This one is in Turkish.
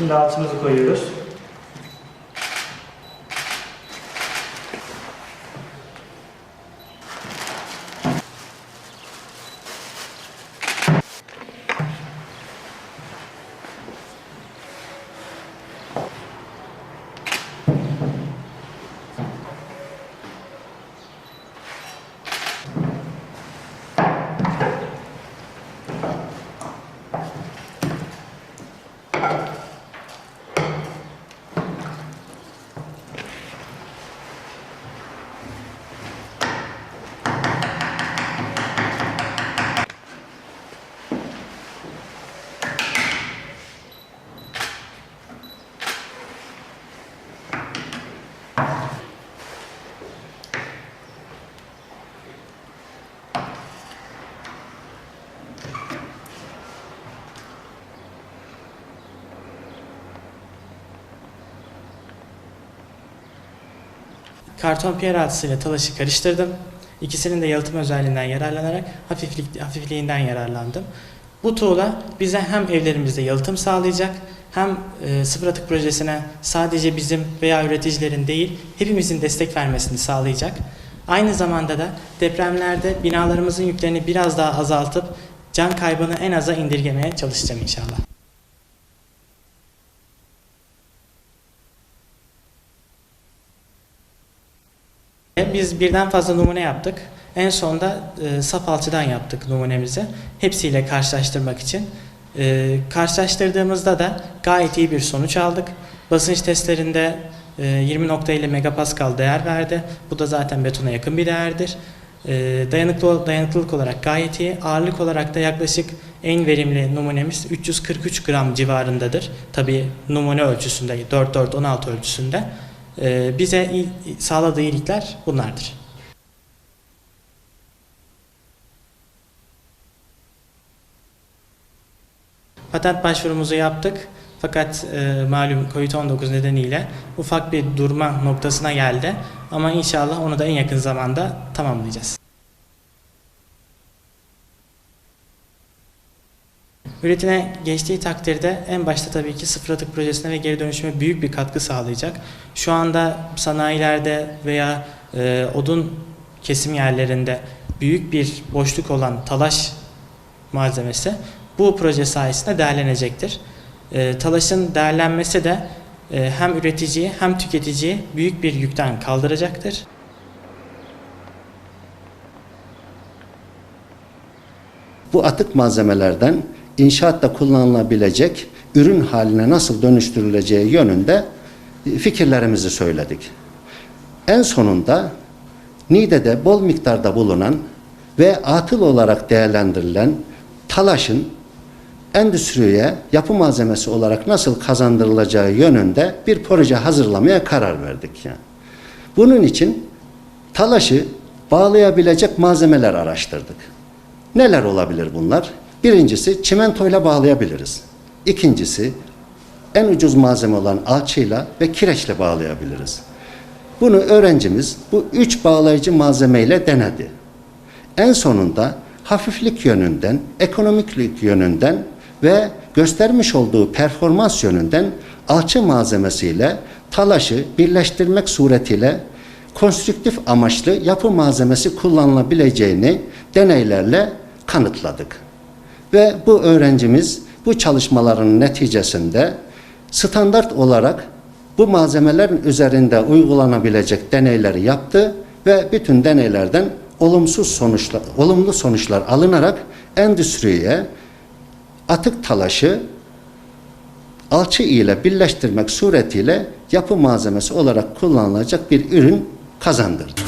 Şimdi altımızı koyuyoruz. God. Karton piyer altısıyla talaşı karıştırdım. İkisinin de yalıtım özelliğinden yararlanarak hafiflik, hafifliğinden yararlandım. Bu tuğla bize hem evlerimizde yalıtım sağlayacak hem e, sıfır atık projesine sadece bizim veya üreticilerin değil hepimizin destek vermesini sağlayacak. Aynı zamanda da depremlerde binalarımızın yüklerini biraz daha azaltıp can kaybını en aza indirgemeye çalışacağım inşallah. Biz birden fazla numune yaptık. En sonda e, saf alçıdan yaptık numunemizi. Hepsiyle karşılaştırmak için. E, karşılaştırdığımızda da gayet iyi bir sonuç aldık. Basınç testlerinde e, 20.50 megapascal değer verdi. Bu da zaten betona yakın bir değerdir. E, dayanıklı dayanıklılık olarak gayet iyi. Ağırlık olarak da yaklaşık en verimli numunemiz 343 gram civarındadır. Tabii numune ölçüsünde 4-4-16 ölçüsünde. Ee, bize sağladığı iyilikler bunlardır. Patent başvurumuzu yaptık. Fakat e, malum COVID-19 nedeniyle ufak bir durma noktasına geldi. Ama inşallah onu da en yakın zamanda tamamlayacağız. Üretime geçtiği takdirde en başta tabii ki sıfır atık projesine ve geri dönüşüme büyük bir katkı sağlayacak. Şu anda sanayilerde veya e, odun kesim yerlerinde büyük bir boşluk olan talaş malzemesi bu proje sayesinde değerlenecektir. E, talaşın değerlenmesi de e, hem üreticiyi hem tüketiciyi büyük bir yükten kaldıracaktır. bu atık malzemelerden inşaatta kullanılabilecek ürün haline nasıl dönüştürüleceği yönünde fikirlerimizi söyledik. En sonunda Niğde'de bol miktarda bulunan ve atıl olarak değerlendirilen talaşın endüstriye yapı malzemesi olarak nasıl kazandırılacağı yönünde bir proje hazırlamaya karar verdik. Yani. Bunun için talaşı bağlayabilecek malzemeler araştırdık. Neler olabilir bunlar? Birincisi çimentoyla bağlayabiliriz. İkincisi en ucuz malzeme olan alçıyla ve kireçle bağlayabiliriz. Bunu öğrencimiz bu üç bağlayıcı malzemeyle denedi. En sonunda hafiflik yönünden, ekonomiklik yönünden ve göstermiş olduğu performans yönünden alçı malzemesiyle talaşı birleştirmek suretiyle konstrüktif amaçlı yapı malzemesi kullanılabileceğini deneylerle kanıtladık. Ve bu öğrencimiz bu çalışmaların neticesinde standart olarak bu malzemelerin üzerinde uygulanabilecek deneyleri yaptı ve bütün deneylerden olumsuz sonuçlar, olumlu sonuçlar alınarak endüstriye atık talaşı alçı ile birleştirmek suretiyle yapı malzemesi olarak kullanılacak bir ürün kazandırdı.